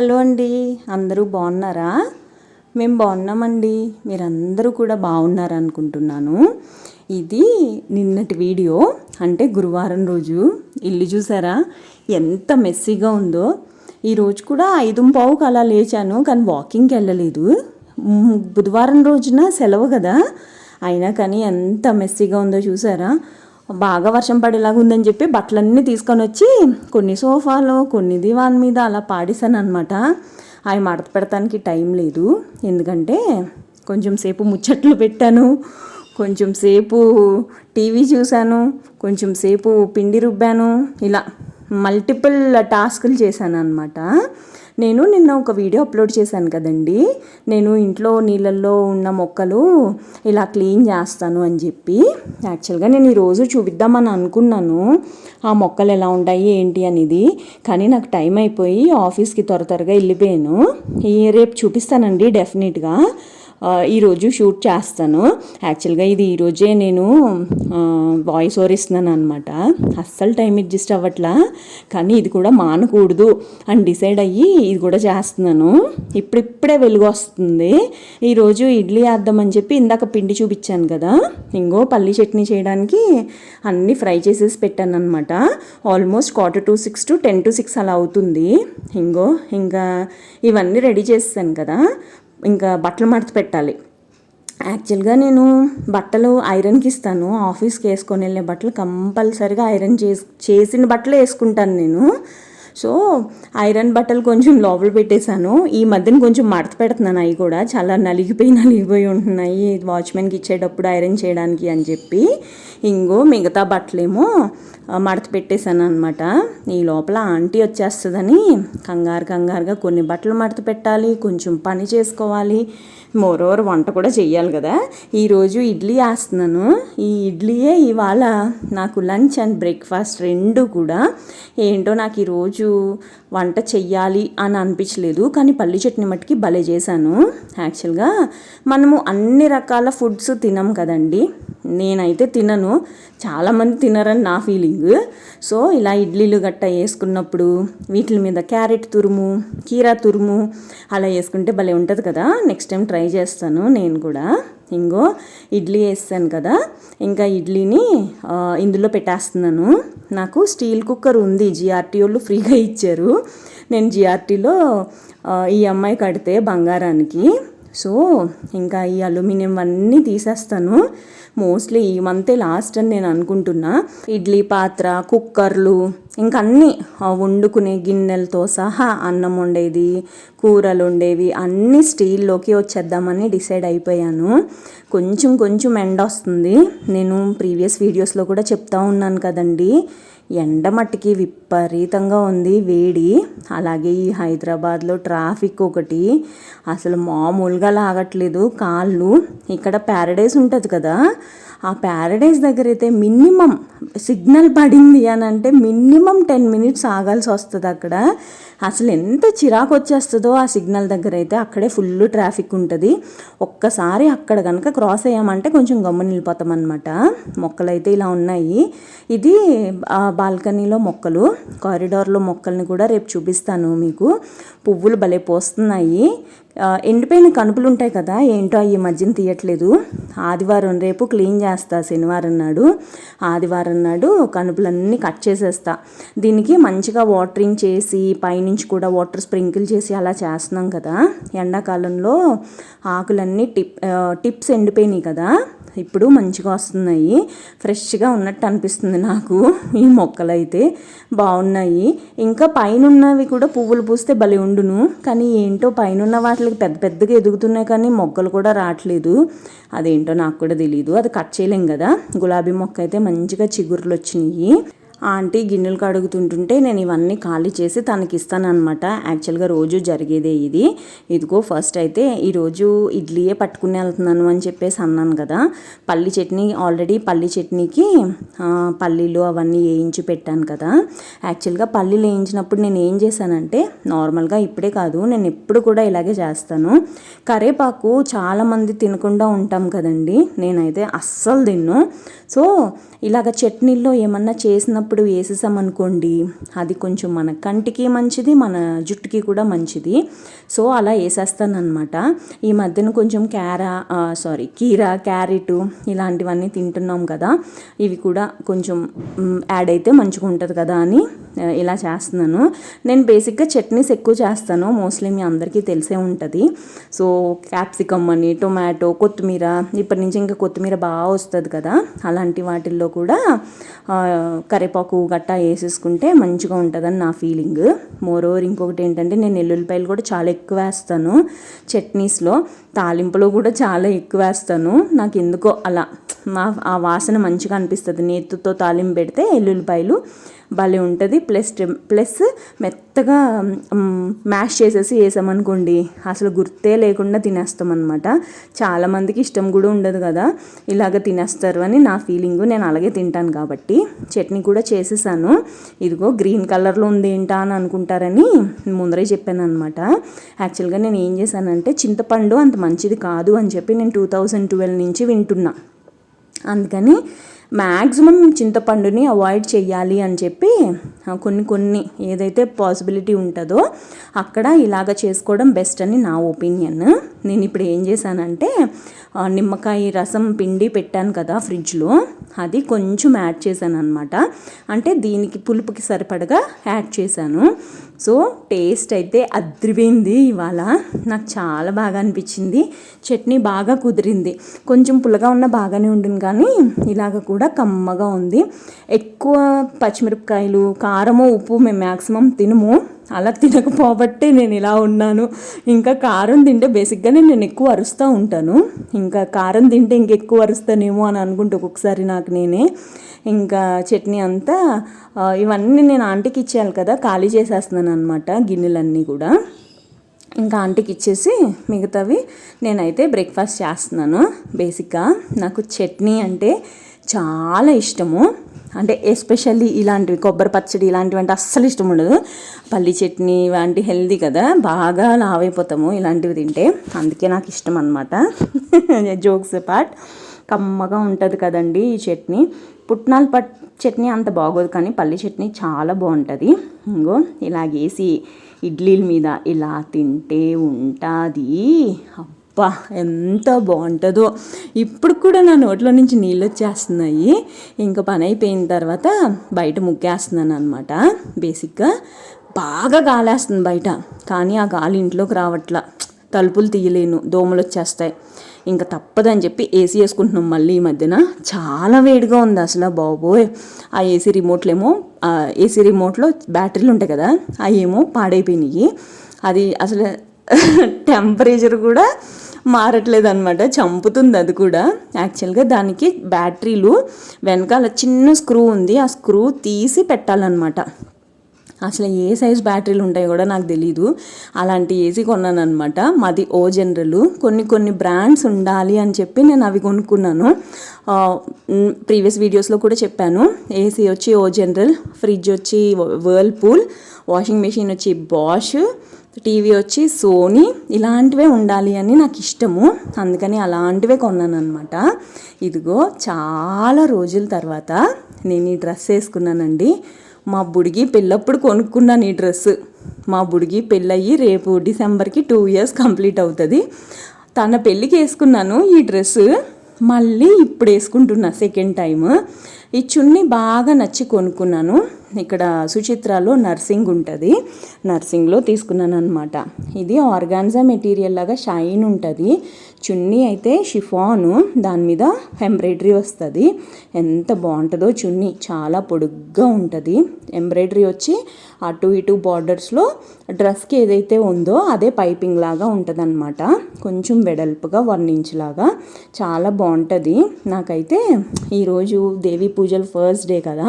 Hello అండి అందరూ బాగున్నారా? మేము బాగున్నామండి మీరందరూ కూడా బాగున్నారు అనుకుంటున్నాను. ఇది నిన్నటి వీడియో అంటే గురువారం రోజు. ఇల్లు చూసారా? ఎంత మెస్సీగా ఉందో. ఈరోజు కూడా ఐదు పావుకు అలా లేచాను కానీ వాకింగ్కి వెళ్ళలేదు. బుధవారం రోజున సెలవు కదా. అయినా కానీ ఎంత మెస్సీగా ఉందో చూసారా? బాగా వర్షం పడేలాగా ఉందని చెప్పి బట్టలన్నీ తీసుకొని వచ్చి కొన్ని సోఫాలో కొన్ని దివాన్ మీద అలా పాడేశాను అనమాట అవి మడత పెడతానికి టైం లేదు. ఎందుకంటే కొంచెం సేపు ముచ్చట్లు పెట్టాను కొంచెం సేపు టీవీ చూశాను కొంచెం సేపు పిండి రుబ్బాను ఇలా మల్టిపుల్ టాస్కులు చేశాను అనమాట నేను నిన్న ఒక వీడియో అప్లోడ్ చేశాను కదండి. నేను ఇంట్లో నీళ్ళల్లో ఉన్న మొక్కలు ఇలా క్లీన్ చేస్తాను అని చెప్పి. యాక్చువల్గా నేను ఈరోజు చూపిద్దామని అనుకున్నాను. ఆ మొక్కలు ఎలా ఉంటాయి ఏంటి అనేది. కానీ నాకు టైం అయిపోయి ఆఫీస్కి త్వర త్వరగా వెళ్ళిపోయాను. ఈ రేపు చూపిస్తానండి డెఫినెట్గా. ఈరోజు షూట్ చేస్తాను. యాక్చువల్గా ఇది ఈరోజే నేను వాయిస్ ఓవర్ ఇస్తున్నాను అనమాట అస్సలు టైం అడ్జస్ట్ అవ్వట్లా. కానీ ఇది కూడా మానకూడదు అని డిసైడ్ అయ్యి ఇది కూడా చేస్తున్నాను. ఇప్పుడిప్పుడే వెలుగు వస్తుంది. ఈరోజు ఇడ్లీ వేద్దామని చెప్పి ఇందాక పిండి చూపించాను కదా. ఇంకో పల్లీ చట్నీ చేయడానికి అన్నీ ఫ్రై చేసేసి పెట్టాను అనమాట almost quarter to six to ten to six అలా అవుతుంది. ఇంకో ఇంకా ఇవన్నీ రెడీ చేస్తాను కదా. ఇంకా బట్టలు మడత పెట్టాలి. యాక్చువల్గా నేను బట్టలు ఐరన్కి ఇస్తాను. ఆఫీస్కి వేసుకొని వెళ్ళే బట్టలు కంపల్సరిగా ఐరన్ చేసి చేసిన బట్టలు వేసుకుంటాను నేను. సో ఐరన్ బట్టలు కొంచెం లోపల పెట్టేశాను. ఈ మధ్యన కొంచెం మడత పెడుతున్నాను అవి కూడా. చాలా నలిగిపోయి నలిగిపోయి ఉంటున్నాయి. వాచ్మెన్కి ఇచ్చేటప్పుడు ఐరన్ చేయడానికి అని చెప్పి. ఇంకో మిగతా బట్టలేమో మడత పెట్టేశాను అనమాట ఈ లోపల ఆంటీ వచ్చేస్తుందని కంగారు కంగారుగా కొన్ని బట్టలు మడత పెట్టాలి కొంచెం పని చేసుకోవాలి మోరోవర్ వంట కూడా చేయాలి కదా. ఈరోజు ఇడ్లీ వేస్తున్నాను. ఈ ఇడ్లీయే ఇవాళ నాకు లంచ్ అండ్ బ్రేక్ఫాస్ట్ రెండు కూడా. ఏంటో నాకు ఈరోజు వంట చెయ్యాలి అని అనిపించలేదు కానీ పల్లి చట్నీ మట్టుకి భలే చేశాను. యాక్చువల్గా మనము అన్ని రకాల ఫుడ్స్ తినం కదండి. నేనైతే తినను. చాలామంది తినరని నా ఫీలింగ్. సో ఇలా ఇడ్లీలు గట్ట వేసుకున్నప్పుడు వీటి మీద క్యారెట్ తురుము కీరా తురుము అలా వేసుకుంటే భలే ఉంటుంది కదా. నెక్స్ట్ టైం ట్రై చేస్తాను నేను కూడా. ఇంకో ఇడ్లీ వేస్తాను కదా. ఇంకా ఇడ్లీని ఇందులో పెట్టేస్తున్నాను. నాకు స్టీల్ కుక్కర్ ఉంది. జిఆర్టీ వాళ్ళు ఫ్రీగా ఇచ్చారు. నేను జిఆర్టీలో ఈ అమ్మాయి కడితే బంగారానికి. సో ఇంకా ఈ అల్యూమినియం అన్నీ తీసేస్తాను. మోస్ట్లీ ఈ మంతే లాస్ట్ అని నేను అనుకుంటున్నా. ఇడ్లీ పాత్ర కుక్కర్లు ఇంకా అన్నీ వండుకునే గిన్నెలతో సహా అన్నం వండేది కూరలు ఉండేవి అన్నీ స్టీల్లోకి వచ్చేద్దామని డిసైడ్ అయిపోయాను. కొంచెం కొంచెం ఎండ వస్తుంది. నేను ప్రీవియస్ వీడియోస్లో కూడా చెప్తా ఉన్నాను కదండి. ఎండ మట్టికి విపరీతంగా ఉంది వేడి. అలాగే ఈ హైదరాబాద్లో ట్రాఫిక్ ఒకటి. అసలు మామూలుగా లాగట్లేదు కాళ్ళు. ఇక్కడ ప్యారడైజ్ ఉంటుంది కదా. ఆ ప్యారడైజ్ దగ్గర అయితే మినిమం సిగ్నల్ పడింది అని అంటే మినిమం టెన్ మినిట్స్ ఆగాల్సి వస్తుంది అక్కడ. అసలు ఎంత చిరాకు వచ్చేస్తుందో ఆ సిగ్నల్ దగ్గర అయితే అక్కడే ఫుల్ ట్రాఫిక్ ఉంటుంది. ఒక్కసారి అక్కడ కనుక క్రాస్ అయ్యామంటే కొంచెం గమ్ము నిలిపోతాం అనమాట మొక్కలు అయితే ఇలా ఉన్నాయి. ఇది ఆ బాల్కనీలో మొక్కలు కారిడార్లో మొక్కల్ని కూడా రేపు చూపిస్తాను మీకు. పువ్వులు భలే పోస్తున్నాయి. ఎండిపోయిన కనుపులు ఉంటాయి కదా ఏంటో ఈ మధ్యన తీయట్లేదు. ఆదివారం రేపు క్లీన్ చేస్తా శనివారం నాడు. ఆదివారం నాడు కనుపులన్నీ కట్ చేసేస్తా. దీనికి మంచిగా వాటరింగ్ చేసి పైనుంచి కూడా వాటర్ స్ప్రింకిల్ చేసి అలా చేస్తున్నాం కదా. ఎండాకాలంలో ఆకులన్నీ టిప్ టిప్స్ ఎండిపోయినాయి కదా. ఇప్పుడు మంచిగా వస్తున్నాయి. ఫ్రెష్గా ఉన్నట్టు అనిపిస్తుంది నాకు ఈ మొక్కలు అయితే బాగున్నాయి. ఇంకా పైన ఉన్నవి కూడా పువ్వులు పూస్తే భలే ఉండును. కానీ ఏంటో పైన ఉన్న వాటికి పెద్ద పెద్దగా ఎదుగుతున్నాయి కానీ మొగ్గలు కూడా రావట్లేదు. అదేంటో నాకు కూడా తెలియదు అది కట్ చేయలేం కదా. గులాబీ మొక్క అయితే మంచిగా చిగుర్లు వచ్చినాయి ఆంటీ గిన్నెలు కడుగుతుంటుంటే నేను ఇవన్నీ ఖాళీ చేసి తనకి ఇస్తానమాట యాక్చువల్గా రోజు జరిగేదే ఇది. ఇదిగో ఫస్ట్ అయితే ఈరోజు ఇడ్లీయే పట్టుకుని వెళ్తున్నాను అని చెప్పేసి అన్నాను కదా. పల్లి చట్నీ ఆల్రెడీ పల్లి చట్నీకి పల్లీలు అవన్నీ వేయించి పెట్టాను కదా. యాక్చువల్గా పల్లీలు వేయించినప్పుడు నేను ఏం చేశానంటే నార్మల్గా ఇప్పుడే కాదు నేను ఎప్పుడు కూడా ఇలాగే చేస్తాను. కరేపాకు చాలామంది తినకుండా ఉంటాం కదండి. నేనైతే అస్సలు తిన్ను. సో ఇలాగ చట్నీల్లో ఏమన్నా చేసినప్పుడు ఉన్నప్పుడు వేసేసామనుకోండి అది కొంచెం మన కంటికి మంచిది మన జుట్టుకి కూడా మంచిది. సో అలా వేసేస్తానమాట ఈ మధ్యన కొంచెం క్యారా సారీ కీరా క్యారెట్ ఇలాంటివన్నీ తింటున్నాం కదా ఇవి కూడా కొంచెం యాడ్ అయితే మంచిగా ఉంటుంది కదా అని ఇలా చేస్తున్నాను. నేను బేసిక్గా చట్నీస్ ఎక్కువ చేస్తాను మోస్ట్లీ మీ అందరికీ తెలిసే ఉంటుంది. సో క్యాప్సికమ్ అని టొమాటో కొత్తిమీర ఇప్పటి నుంచి ఇంకా కొత్తిమీర బాగా వస్తుంది కదా అలాంటి వాటిల్లో కూడా ఆ, కరివేపాకు గట్టా వేసేసుకుంటే మంచిగా ఉంటుందని నా ఫీలింగ్. మోర్ ఓవర్ ఇంకొకటి ఏంటంటే నేను ఎల్లుల్లిపాయలు కూడా చాలా ఎక్కువ వేస్తాను. చట్నీస్లో తాలింపులో కూడా చాలా ఎక్కువ వేస్తాను. నాకు ఎందుకో అలా మా ఆ వాసన మంచిగా అనిపిస్తుంది. నేతితో తాలింపు పెడితే ఎల్లుల్లిపాయలు భలే ఉంటుంది. ప్లస్ ప్లస్ మెత్తగా మ్యాష్ చేసేసి వేసామనుకోండి అసలు గుర్తే లేకుండా తినేస్తాం అనమాట చాలామందికి ఇష్టం కూడా ఉండదు కదా ఇలాగ తినేస్తారు అని నా ఫీలింగ్. నేను అలాగే తింటాను కాబట్టి చట్నీ కూడా చేసేసాను. ఇదిగో గ్రీన్ కలర్లో ఉంది ఏంటా అని అనుకుంటారని ముందరే చెప్పాను అనమాట యాక్చువల్గా నేను ఏం చేశానంటే చింతపండు అంత మంచిది కాదు అని చెప్పి నేను టూ థౌజండ్ ట్వెల్వ్ నుంచి వింటున్నా. అందుకని మ్యాక్సిమం చింతపండుని అవాయిడ్ చేయాలి అని చెప్పి కొన్ని కొన్ని ఏదైతే పాసిబిలిటీ ఉంటుందో అక్కడ ఇలాగ చేసుకోవడం బెస్ట్ అని నా ఒపీనియన్. నేను ఇప్పుడు ఏం చేశానంటే నిమ్మకాయ రసం పిండి పెట్టాను కదా ఫ్రిడ్జ్లో. అది కొంచెం యాడ్ చేశాను అనమాట అంటే దీనికి పులుపుకి సరిపడగా యాడ్ చేశాను. సో టేస్ట్ అయితే అద్రిపోయింది ఇవాళ. నాకు చాలా బాగా అనిపించింది. చట్నీ బాగా కుదిరింది. కొంచెం పుల్లగా ఉన్న బాగానే ఉంటుంది కానీ ఇలాగ కూడా కమ్మగా ఉంది. ఎక్కువ పచ్చిమిరపకాయలు కారము ఉప్పు మేము మ్యాక్సిమం తినము. అలా తినకపోబట్టే నేను ఇలా ఉన్నాను. ఇంకా కారం తింటే బేసిక్గానే నేను ఎక్కువ అరుస్తూ ఉంటాను. ఇంకా కారం తింటే ఇంకెక్కువ అరుస్తానేమో అని అనుకుంటే ఒక్కొక్కసారి నాకు నేనే. ఇంకా చట్నీ అంతా ఇవన్నీ నేను ఆంటీకి ఇచ్చేయాలి కదా ఖాళీ చేసేస్తున్నాను అనమాట గిన్నెలన్నీ కూడా. ఇంకా ఆంటీకి ఇచ్చేసి మిగతావి నేనైతే బ్రేక్ఫాస్ట్ చేస్తున్నాను. బేసిక్గా నాకు చట్నీ అంటే చాలా ఇష్టము. అంటే ఎస్పెషల్లీ ఇలాంటివి కొబ్బరి పచ్చడి ఇలాంటివి అంటే అస్సలు ఇష్టం ఉండదు. పల్లి చట్నీ ఇలాంటి హెల్దీ కదా బాగా లావైపోతాము ఇలాంటివి తింటే. అందుకే నాకు ఇష్టం అనమాట జోక్స్ పార్ట్ కమ్మగా ఉంటుంది కదండి ఈ చట్నీ. పుట్నాల పట్ చట్నీ అంత బాగోదు కానీ పల్లి చట్నీ చాలా బాగుంటుంది. ఇంగో ఇలాగేసి ఇడ్లీల మీద ఇలా తింటే ఉంటుంది. అబ్బా ఎంత బాగుంటుందో. ఇప్పుడు కూడా నా నోట్లో నుంచి నీళ్ళు వచ్చేస్తున్నాయి. ఇంకా పని అయిపోయిన తర్వాత బయట ముగ్గేస్తున్నాను అనమాట బేసిక్గా బాగా గాలేస్తుంది బయట. కానీ ఆ గాలి ఇంట్లోకి రావట్లా. తలుపులు తీయలేను. దోమలు వచ్చేస్తాయి. ఇంకా తప్పదని చెప్పి ఏసీ వేసుకుంటున్నాం మళ్ళీ ఈ మధ్యన. చాలా వేడిగా ఉంది అసలు బాబోయ్. ఆ ఏసీ రిమోట్లేమో ఏసీ రిమోట్లో బ్యాటరీలు ఉంటాయి కదా అవి ఏమో పాడైపోయినాయి. అది అసలు టెంపరేచర్ కూడా మారట్లేదు అనమాట చంపుతుంది అది కూడా. యాక్చువల్గా దానికి బ్యాటరీలు వెనకాల చిన్న స్క్రూ ఉంది. ఆ స్క్రూ తీసి పెట్టాలన్నమాట. అసలు ఏ సైజ్ బ్యాటరీలు ఉంటాయో కూడా నాకు తెలీదు. అలాంటి ఏసీ కొన్నాను అనమాట మాది ఓ జనరల్. కొన్ని కొన్ని బ్రాండ్స్ ఉండాలి అని చెప్పి నేను అవి కొనుక్కున్నాను. ప్రీవియస్ వీడియోస్లో కూడా చెప్పాను. ఏసీ వచ్చి ఓ జనరల్ ఫ్రిడ్జ్ వచ్చి వర్ల్పూల్ వాషింగ్ మెషిన్ వచ్చి బాష్ టీవీ వచ్చి సోనీ ఇలాంటివే ఉండాలి అని నాకు ఇష్టము. అందుకని అలాంటివే కొన్నాను అనమాట ఇదిగో చాలా రోజుల తర్వాత నేను ఈ డ్రెస్ వేసుకున్నానండి. మా బుడిగి పెళ్ళప్పుడు కొనుక్కున్నాను ఈ డ్రెస్. మా బుడిగి పెళ్ళయ్యి రేపు డిసెంబర్కి టూ ఇయర్స్ కంప్లీట్ అవుతుంది. తన పెళ్ళికి వేసుకున్నాను ఈ డ్రెస్. మళ్ళీ ఇప్పుడు వేసుకుంటున్నా సెకండ్ టైం ఈ చున్నీ బాగా నచ్చి కొనుక్కున్నాను. ఇక్కడ సుచిత్రాలో నర్సింగ్ ఉంటుంది. నర్సింగ్లో తీసుకున్నాను అనమాట ఇది ఆర్గాన్జా మెటీరియల్ లాగా షైన్ ఉంటుంది. చున్నీ అయితే షిఫాను దాని మీద ఎంబ్రాయిడరీ వస్తుంది. ఎంత బాగుంటుందో చున్నీ. చాలా పొడుగ్గా ఉంటుంది. ఎంబ్రాయిడరీ వచ్చి అటు ఇటు బార్డర్స్లో డ్రెస్కి ఏదైతే ఉందో అదే పైపింగ్ లాగా ఉంటుంది అనమాట కొంచెం వెడల్పుగా వన్ ఇంచ్ లాగా చాలా బాగుంటుంది. నాకైతే ఈరోజు దేవి పూజలు ఫస్ట్ డే కదా.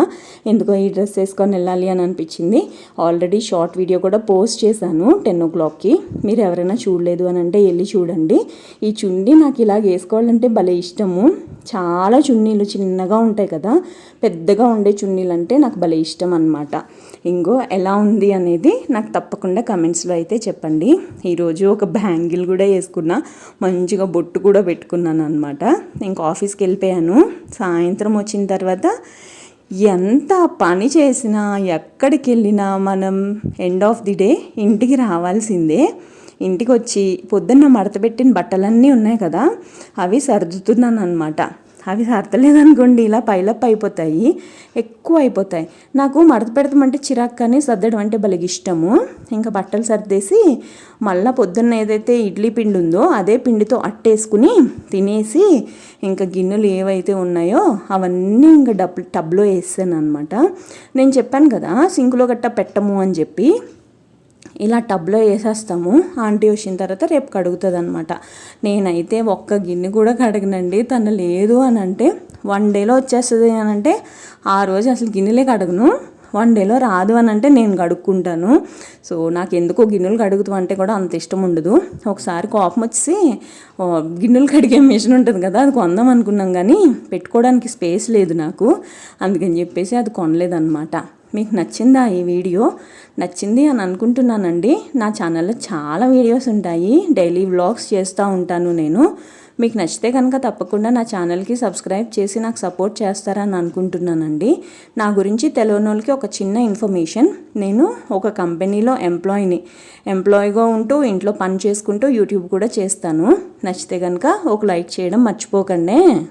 ఎందుకో ఈ డ్రెస్ వేసుకొని వెళ్ళాలి అని అనిపించింది. ఆల్రెడీ షార్ట్ వీడియో కూడా పోస్ట్ చేశాను టెన్ ఓ క్లాక్కి మీరు ఎవరైనా చూడలేదు అని అంటే వెళ్ళి చూడండి. ఈ చున్నీ నాకు ఇలాగ వేసుకోవాలంటే భలే ఇష్టము. చాలా చున్నీలు చిన్నగా ఉంటాయి కదా. పెద్దగా ఉండే చున్నీలు అంటే నాకు భలే ఇష్టం అనమాట ఇంకో ఎలా ఉంది అనేది నాకు తప్పకుండా కమెంట్స్లో అయితే చెప్పండి. ఈరోజు ఒక బ్యాంగిల్ కూడా వేసుకున్నా మంచిగా బొట్టు కూడా పెట్టుకున్నాను అనమాట ఇంకా ఆఫీస్కి వెళ్ళిపోయాను. సాయంత్రం వచ్చిన తర్వాత ఎంత పని చేసినా ఎక్కడికి వెళ్ళినా మనం ఎండ్ ఆఫ్ ది డే ఇంటికి రావాల్సిందే. ఇంటికి వచ్చి పొద్దున్న మడతపెట్టిన బట్టలన్నీ ఉన్నాయి కదా అవి సర్దుతున్నాను అనమాట అవి సర్దలేదనుకోండి ఇలా పైలప్ అయిపోతాయి ఎక్కువ అయిపోతాయి. నాకు మడత పెడతామంటే చిరాకు కానీ సర్దడం అంటే భలే ఇష్టము. ఇంకా బట్టలు సర్దేసి మళ్ళీ పొద్దున్న ఏదైతే ఇడ్లీ పిండి ఉందో అదే పిండితో అట్టేసుకుని తినేసి ఇంకా గిన్నెలు ఏవైతే ఉన్నాయో అవన్నీ ఇంకా డబ్ టబ్లో వేసాను అనమాట నేను చెప్పాను కదా సింకులో గట్ట పెట్టము అని చెప్పి ఇలా టబ్లో వేసేస్తాము. ఆంటీ వచ్చిన తర్వాత రేపు కడుగుతుంది అనమాట నేనైతే ఒక్క గిన్నె కూడా కడగనండి. తను లేదు అని అంటే వన్ డేలో వచ్చేస్తుంది అని అంటే ఆ రోజు అసలు గిన్నెలే కడగను. వన్ డేలో రాదు అని అంటే నేను కడుక్కుంటాను. సో నాకు ఎందుకో గిన్నెలు కడుగుతాం అంటే కూడా అంత ఇష్టం ఉండదు. ఒకసారి కోపం వచ్చి గిన్నెలు కడిగే మిషన్ ఉంటుంది కదా అది కొందాం అనుకున్నాం కానీ పెట్టుకోవడానికి స్పేస్ లేదు నాకు. అందుకని చెప్పేసి అది కొనలేదన్నమాట. మీకు నచ్చిందా ఈ వీడియో? నచ్చింది అని అనుకుంటున్నానండి. నా ఛానల్లో చాలా వీడియోస్ ఉంటాయి. డైలీ వ్లాగ్స్ చేస్తూ ఉంటాను నేను. మీకు నచ్చితే కనుక తప్పకుండా నా ఛానల్కి సబ్స్క్రైబ్ చేసి నాకు సపోర్ట్ చేస్తారని అనుకుంటున్నానండి. నా గురించి తెలియనోళ్ళకి ఒక చిన్న ఇన్ఫర్మేషన్. నేను ఒక కంపెనీలో ఎంప్లాయీని. ఎంప్లాయీగా ఉంటూ ఇంట్లో పని చేసుకుంటూ యూట్యూబ్ కూడా చేస్తాను. నచ్చితే కనుక ఒక లైక్ చేయడం మర్చిపోకండి.